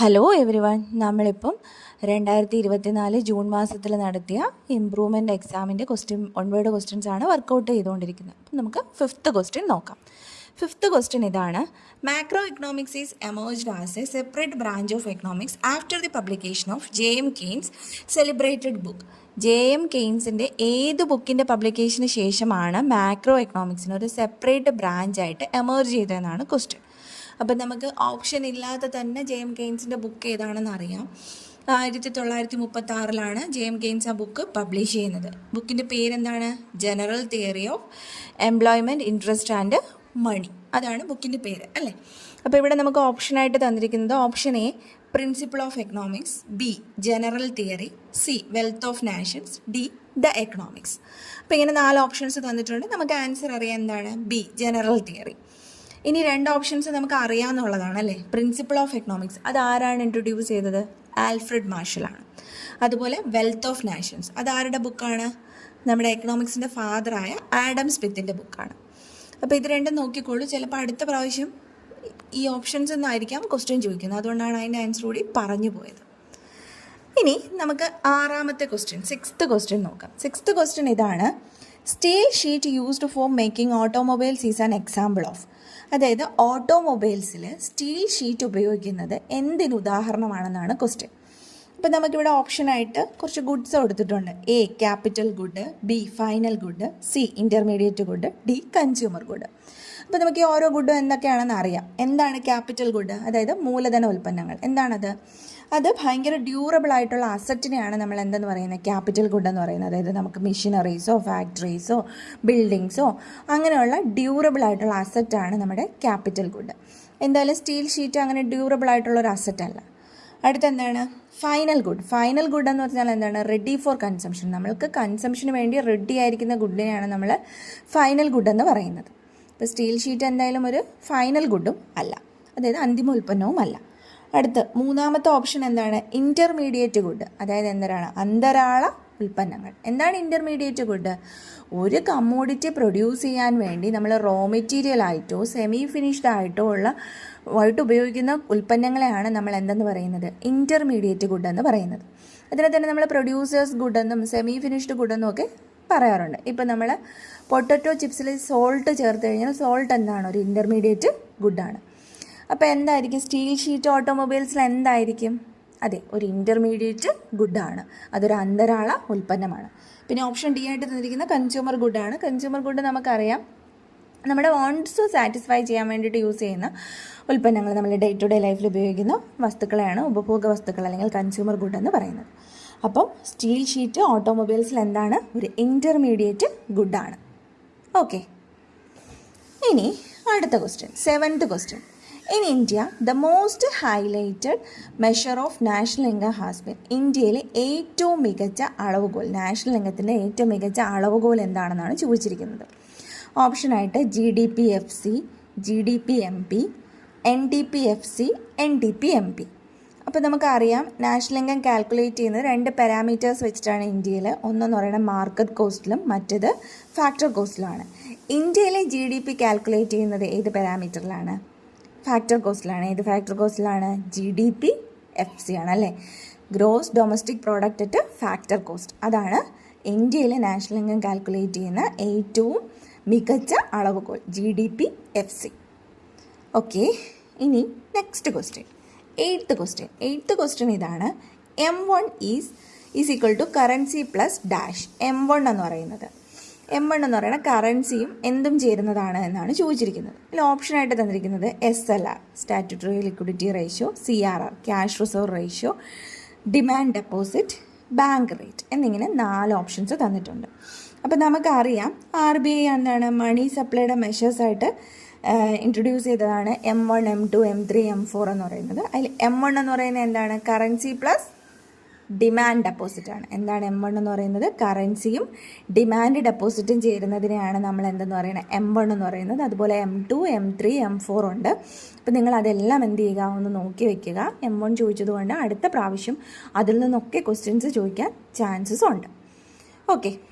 Hello every one നമ്മളിപ്പം രണ്ടായിരത്തി ഇരുപത്തിനാല് ജൂൺ മാസത്തിൽ നടത്തിയ ഇമ്പ്രൂവ്മെന്റ് എക്സാമിന്റെ ക്വസ്റ്റ്യൻ ഒൺവേഡ് ക്വസ്റ്റ്യൻസ് ആണ് വർക്കൗട്ട് ചെയ്തുകൊണ്ടിരിക്കുന്നത്. അപ്പം നമുക്ക് ഫിഫ്ത്ത് ക്വസ്റ്റ്യൻ നോക്കാം. ഫിഫ്ത്ത് ക്വസ്റ്റ്യൻ ഇതാണ്. Macro economics is emerged as a separate branch of economics after the publication of J M Keynes celebrated book J M കെയ്ൻസിന്റെ ഏത് ബുക്കിന്റെ പബ്ലിക്കേഷന് ശേഷമാണ് മാക്രോ എക്കണോമിക്സിന് ഒരു സെപ്പറേറ്റ് ബ്രാഞ്ചായിട്ട് എമേർജ് ചെയ്തതെന്നാണ് ക്വസ്റ്റ്യൻ അപ്പം നമുക്ക് ഓപ്ഷൻ ഇല്ലാതെ തന്നെ ജെ എം കെയ്ൻസിന്റെ ബുക്ക് ഏതാണെന്ന് അറിയാം. ആയിരത്തി തൊള്ളായിരത്തി മുപ്പത്തി ആറിലാണ് ജെ എം കെയ്ൻസ് ആ ബുക്ക് പബ്ലിഷ് ചെയ്യുന്നത്. ബുക്കിന്റെ പേരെന്താണ്? General theory of employment interest and money. അതാണ് ബുക്കിന്റെ പേര് അല്ലേ? അപ്പോൾ ഇവിടെ നമുക്ക് ഓപ്ഷനായിട്ട് തന്നിരിക്കുന്നത് option A principle of economics B general theory C wealth of nations D the economics. അപ്പോൾ ഇങ്ങനെ നാല് ഓപ്ഷൻസ് തന്നിട്ടുണ്ട്. നമുക്ക് ആൻസർ അറിയാൻ എന്താണ്? B general theory. ഇനി രണ്ട് ഓപ്ഷൻസ് നമുക്ക് അറിയാമെന്നുള്ളതാണ് അല്ലേ പ്രിൻസിപ്പിൾ ഓഫ് എക്കണോമിക്സ് അത് ആരാണ് ഇൻട്രൊഡ്യൂസ് ചെയ്തത് ആൽഫ്രഡ് മാർഷലാണ് അതുപോലെ വെൽത്ത് ഓഫ് നാഷൻസ് അത് ആരുടെ ബുക്കാണ് നമ്മുടെ എക്കണോമിക്സിന്റെ ഫാദറായ ആഡം സ്മിത്തിന്റെ ബുക്കാണ് അപ്പോൾ ഇത് രണ്ടും നോക്കിക്കോളൂ. ചിലപ്പോൾ അടുത്ത പ്രാവശ്യം ഈ ഓപ്ഷൻസ് എന്നായിരിക്കാം ക്വസ്റ്റ്യൻ ചോദിക്കുന്നത്. അതുകൊണ്ടാണ് അതിന്റെ ആൻസർ കൂടി പറഞ്ഞു പോയത്. ഇനി നമുക്ക് ആറാമത്തെ ക്വസ്റ്റ്യൻ സിക്സ്ത് ക്വസ്റ്റ്യൻ നോക്കാം. സിക്സ്ത് ക്വസ്റ്റ്യൻ ഇതാണ് steel sheet used for making automobiles is an example of അതായത് ഓട്ടോമൊബൈൽസിൽ സ്റ്റീൽ ഷീറ്റ് ഉപയോഗിക്കുന്നത് എന്തിന് ഉദാഹരണമാണെന്നാണ് ക്വസ്റ്റ്യൻ അപ്പോൾ നമുക്കിവിടെ ഓപ്ഷനായിട്ട് കുറച്ച് ഗുഡ്സ് കൊടുത്തിട്ടുണ്ട്. A capital good B final good C intermediate good D consumer good അപ്പോൾ നമുക്ക് ഈ ഓരോ ഗുഡും എന്തൊക്കെയാണെന്ന് അറിയാം. എന്താണ് ക്യാപിറ്റൽ ഗുഡ്? അതായത് മൂലധന ഉൽപ്പന്നങ്ങൾ. എന്താണത്? അത് ഭയങ്കര ഡ്യൂറബിൾ ആയിട്ടുള്ള അസറ്റിനെയാണ് നമ്മൾ എന്തെന്ന് പറയുന്നത്? ക്യാപിറ്റൽ ഗുഡ് എന്ന് പറയുന്നത്. അതായത് നമുക്ക് മെഷീനറീസോ ഫാക്ടറീസോ ബിൽഡിങ്സോ അങ്ങനെയുള്ള ഡ്യൂറബിൾ ആയിട്ടുള്ള അസറ്റാണ് നമ്മുടെ ക്യാപിറ്റൽ ഗുഡ്. എന്തായാലും സ്റ്റീൽ ഷീറ്റ് അങ്ങനെ ഡ്യൂറബിൾ ആയിട്ടുള്ള ഒരു അസറ്റല്ല അടുത്ത എന്താണ്? ഫൈനൽ ഗുഡ് ഫൈനൽ ഗുഡ് എന്ന് പറഞ്ഞാൽ എന്താണ്? റെഡി ഫോർ കൺസംഷൻ നമ്മൾക്ക് കൺസംഷന് വേണ്ടി റെഡി ആയിരിക്കുന്ന ഗുഡിനെയാണ് നമ്മൾ ഫൈനൽ ഗുഡ് എന്ന് പറയുന്നത്. ഇപ്പോൾ സ്റ്റീൽ ഷീറ്റ് എന്തായാലും ഒരു ഫൈനൽ ഗുഡും അല്ല. അതായത് അന്തിമ ഉൽപ്പന്നവും അല്ല. അടുത്ത് മൂന്നാമത്തെ ഓപ്ഷൻ എന്താണ്? ഇന്റർമീഡിയറ്റ് ഗുഡ് അതായത് എന്താണ് അന്തരാള ഉൽപ്പന്നങ്ങൾ. എന്താണ് ഇന്റർമീഡിയറ്റ് ഗുഡ് ഒരു കമ്മോഡിറ്റി പ്രൊഡ്യൂസ് ചെയ്യാൻ വേണ്ടി നമ്മൾ റോ മെറ്റീരിയൽ ആയിട്ടോ സെമി ഫിനിഷ്ഡ് ആയിട്ടോ ഉള്ള ആയിട്ട് ഉപയോഗിക്കുന്ന ഉൽപ്പന്നങ്ങളെയാണ് നമ്മൾ എന്തെന്ന് പറയുന്നത്? ഇന്റർമീഡിയറ്റ് ഗുഡ് എന്ന് പറയുന്നത്. അതിനെ തന്നെ നമ്മൾ പ്രൊഡ്യൂസേഴ്സ് ഗുഡെന്നും സെമി ഫിനിഷ്ഡ് ഗുഡെന്നും ഒക്കെ പറയാറുണ്ട്. ഇപ്പം നമ്മൾ പൊട്ടറ്റോ ചിപ്സിൽ സോൾട്ട് ചേർത്ത് കഴിഞ്ഞാൽ സോൾട്ട് എന്താണ്? ഒരു ഇന്റർമീഡിയറ്റ് ഗുഡാണ്. അപ്പോൾ എന്തായിരിക്കും? സ്റ്റീൽ ഷീറ്റ് ഓട്ടോമൊബൈൽസിൽ എന്തായിരിക്കും? അതെ ഒരു ഇന്റർമീഡിയറ്റ് ഗുഡാണ്. അതൊരു അന്തരാള ഉൽപ്പന്നമാണ്. പിന്നെ ഓപ്ഷൻ ഡി ആയിട്ട് തന്നിരിക്കുന്ന കൺസ്യൂമർ ഗുഡാണ്. കൺസ്യൂമർ ഗുഡ് നമുക്കറിയാം. നമ്മുടെ വോൺസ് സാറ്റിസ്ഫൈ ചെയ്യാൻ വേണ്ടിയിട്ട് യൂസ് ചെയ്യുന്ന ഉൽപ്പന്നങ്ങൾ നമ്മൾ ഡേ ടു ഡേ ലൈഫിൽ ഉപയോഗിക്കുന്ന. വസ്തുക്കളെയാണ് ഉപഭോഗ വസ്തുക്കൾ അല്ലെങ്കിൽ കൺസ്യൂമർ ഗുഡ് എന്ന് പറയുന്നത്. അപ്പം സ്റ്റീൽ ഷീറ്റ് ഓട്ടോമൊബൈൽസിൽ എന്താണ്? ഒരു ഇന്റർമീഡിയറ്റ് ഗുഡാണ് ഓക്കെ ഇനി അടുത്ത question seventh question in India the most highlighted measure of national income has ഇന്ത്യയിലെ ഏറ്റവും മികച്ച അളവുകോൽ നാഷണൽ ലിംഗത്തിന്റെ ഏറ്റവും മികച്ച അളവുകോൽ എന്താണെന്നാണ് ചോദിച്ചിരിക്കുന്നത്. ഓപ്ഷനായിട്ട് G D P F C G D P M P N D P F C N D P M P അപ്പോൾ നമുക്കറിയാം നാഷണൽ ഇൻകം കാൽക്കുലേറ്റ് ചെയ്യുന്നത് രണ്ട് പാരാമീറ്റേഴ്സ് വെച്ചിട്ടാണ് ഇന്ത്യയിൽ ഒന്നെന്ന് പറയുന്നത് മാർക്കറ്റ് കോസ്റ്റിലും മറ്റത് ഫാക്ടർ കോസ്റ്റിലുമാണ് ഇന്ത്യയിലെ ജി ഡി പി കാൽക്കുലേറ്റ് ചെയ്യുന്നത് ഏത് പാരാമീറ്ററിലാണ് ഫാക്ടർ കോസ്റ്റിലാണ് ഏത് factor കോസ്റ്റിലാണ് G D P F C ആണ് അല്ലേ? Gross domestic product at factor cost അതാണ് ഇന്ത്യയിലെ നാഷണൽ ഇൻകം കാൽക്കുലേറ്റ് ചെയ്യുന്ന ഏറ്റവും മികച്ച അളവുകൾ G D P F C okay ഇനി next question eighth question eighth question ഇതാണ്. M one is is equal to currency plus dash M one എന്ന് പറയുന്നത്. എം വൺ എന്ന് പറയുന്ന കറൻസിയും എന്തും ചേരുന്നതാണ് എന്നാണ് ചോദിച്ചിരിക്കുന്നത്. ഇതിൽ ഓപ്ഷനായിട്ട് തന്നിരിക്കുന്നത് S L R statutory liquidity ratio C R R cash reserve ratio demand deposit bank rate എന്നിങ്ങനെ നാല് ഓപ്ഷൻസ് തന്നിട്ടുണ്ട്. അപ്പോൾ നമുക്കറിയാം ആർ ബി ഐ എന്താണ്? മണി സപ്ലൈയുടെ മെഷേഴ്സായിട്ട് ഇൻട്രൊഡ്യൂസ് ചെയ്തതാണ് M one M two M three M four എന്ന് പറയുന്നത്. അതിൽ എം വൺ എന്ന് പറയുന്നത് എന്താണ്? കറൻസി പ്ലസ് ഡിമാൻഡ് ഡെപ്പോസിറ്റ് ആണ്. എന്താണ് എം വൺ എന്ന് പറയുന്നത്? കറൻസിയും ഡിമാൻഡ് ഡെപ്പോസിറ്റും ചേരുന്നതിനെയാണ് നമ്മൾ എന്തെന്ന് പറയുന്നത്? എം വൺ എന്ന് പറയുന്നത്. അതുപോലെ M two M three M four ഉണ്ട്. അപ്പോൾ നിങ്ങൾ അതെല്ലാം എന്ത് ചെയ്യുക? ഒന്ന് നോക്കി വെക്കുക. എം വൺ ചോദിച്ചതുകൊണ്ട് അടുത്ത പ്രാവശ്യം അതിൽ നിന്നൊക്കെ ക്വസ്റ്റ്യൻസ് ചോദിക്കാൻ ചാൻസസ് ഉണ്ട്. ഓക്കെ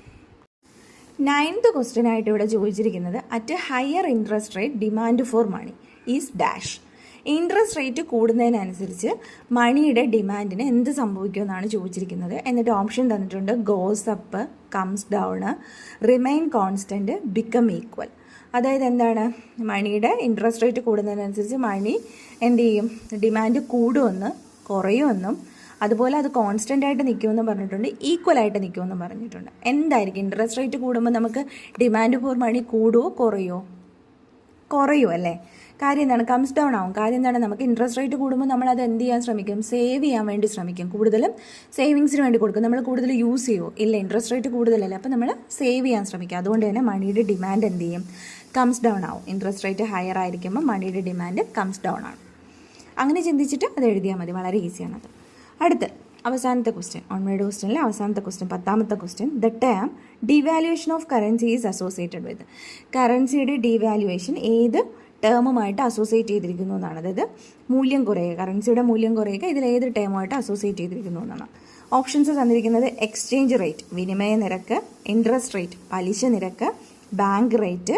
നയൻത് ക്വസ്റ്റ്യൻ ആയിട്ട് ഇവിടെ ചോദിച്ചിരിക്കുന്നത് at higher interest rate demand for money is dash interest rate കൂടുന്നതിനനുസരിച്ച് മണിയുടെ ഡിമാൻഡിന് എന്ത് സംഭവിക്കുമെന്നാണ് ചോദിച്ചിരിക്കുന്നത്. എന്നിട്ട് ഓപ്ഷൻ തന്നിട്ടുണ്ട് goes up comes down remain constant become equal അതായത് എന്താണ്? മണിയുടെ ഇൻട്രസ്റ്റ് റേറ്റ് കൂടുന്നതിനനുസരിച്ച് മണി എന്ത് ചെയ്യും? ഡിമാൻഡ് കൂടുമെന്ന് കുറയുമെന്നും അതുപോലെ അത് കോൺസ്റ്റന്റ് ആയിട്ട് നിൽക്കുമെന്ന് പറഞ്ഞിട്ടുണ്ട് ഈക്വൽ ആയിട്ട് നിൽക്കുമെന്ന് പറഞ്ഞിട്ടുണ്ട്. എന്തായിരിക്കും? ഇൻട്രസ്റ്റ് റേറ്റ് കൂടുമ്പോൾ നമുക്ക് ഡിമാൻഡ് ഫോർ മണി കൂടുമോ കുറയുമോ കുറയും അല്ലേ? കാര്യം എന്താണ്? കംസ് ഡൗൺ ആവും. കാര്യം എന്താണ്? നമുക്ക് ഇൻട്രസ്റ്റ് റേറ്റ് കൂടുമ്പോൾ നമ്മൾ അത് എന്ത് ചെയ്യാൻ ശ്രമിക്കും? സേവ് ചെയ്യാൻ വേണ്ടി ശ്രമിക്കും. കൂടുതലും സേവിങ്സിന് വേണ്ടി കൊടുക്കും. നമ്മൾ കൂടുതൽ യൂസ് ചെയ്യുമോ ഇല്ല ഇൻട്രസ്റ്റ് റേറ്റ് കൂടുതലല്ലേ. അപ്പോൾ നമ്മൾ സേവ് ചെയ്യാൻ ശ്രമിക്കും. അതുകൊണ്ട് തന്നെ മണിയുടെ ഡിമാൻഡ് എന്ത് ചെയ്യും? കംസ് ഡൗൺ ആവും. ഇൻട്രസ്റ്റ് റേറ്റ് ഹയർ ആയിരിക്കുമ്പോൾ മണിയുടെ ഡിമാൻഡ് കംസ് ഡൗൺ ആണ്. അങ്ങനെ ചിന്തിച്ചിട്ട് അത് എഴുതിയാൽ മതി. വളരെ ഈസിയാണത് അടുത്ത് അവസാനത്തെ ക്വസ്റ്റ്യൻ ഓൺമേഡ് ക്വസ്റ്റ്യനിലെ അവസാനത്തെ ക്വസ്റ്റ്യൻ പത്താമത്തെ question the term devaluation of currency is associated with കറൻസിയുടെ devaluation ഏത് ടേമുമായിട്ട് അസോസിയേറ്റ് ചെയ്തിരിക്കുന്നു എന്നാണ്. അതായത് മൂല്യം കുറയുക കറൻസിയുടെ മൂല്യം കുറയുക ഇതിൽ ഏത് ടേമുമായിട്ട് അസോസിയേറ്റ് ചെയ്തിരിക്കുന്നു എന്നാണ്. ഓപ്ഷൻസ് തന്നിരിക്കുന്നത് എക്സ്ചേഞ്ച് റേറ്റ് വിനിമയ നിരക്ക് ഇൻട്രസ്റ്റ് റേറ്റ് പലിശ നിരക്ക് ബാങ്ക് റേറ്റ്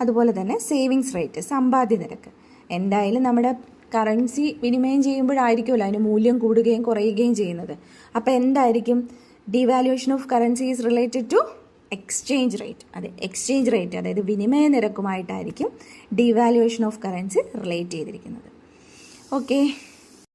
അതുപോലെ തന്നെ സേവിങ്സ് റേറ്റ് സമ്പാദ്യ നിരക്ക്. എന്തായാലും നമ്മുടെ കറൻസി വിനിമയം ചെയ്യുമ്പോഴായിരിക്കുമല്ലോ അതിന് മൂല്യം കൂടുകയും കുറയുകയും ചെയ്യുന്നത്. അപ്പോൾ എന്തായിരിക്കും? Devaluation of currency is related to exchange rate അതെ എക്സ്ചേഞ്ച് റേറ്റ് അതായത് വിനിമയ നിരക്കുമായിട്ടായിരിക്കും ഡിവാലുവേഷൻ ഓഫ് കറൻസി റിലേറ്റ് ചെയ്തിരിക്കുന്നത്. ഓക്കെ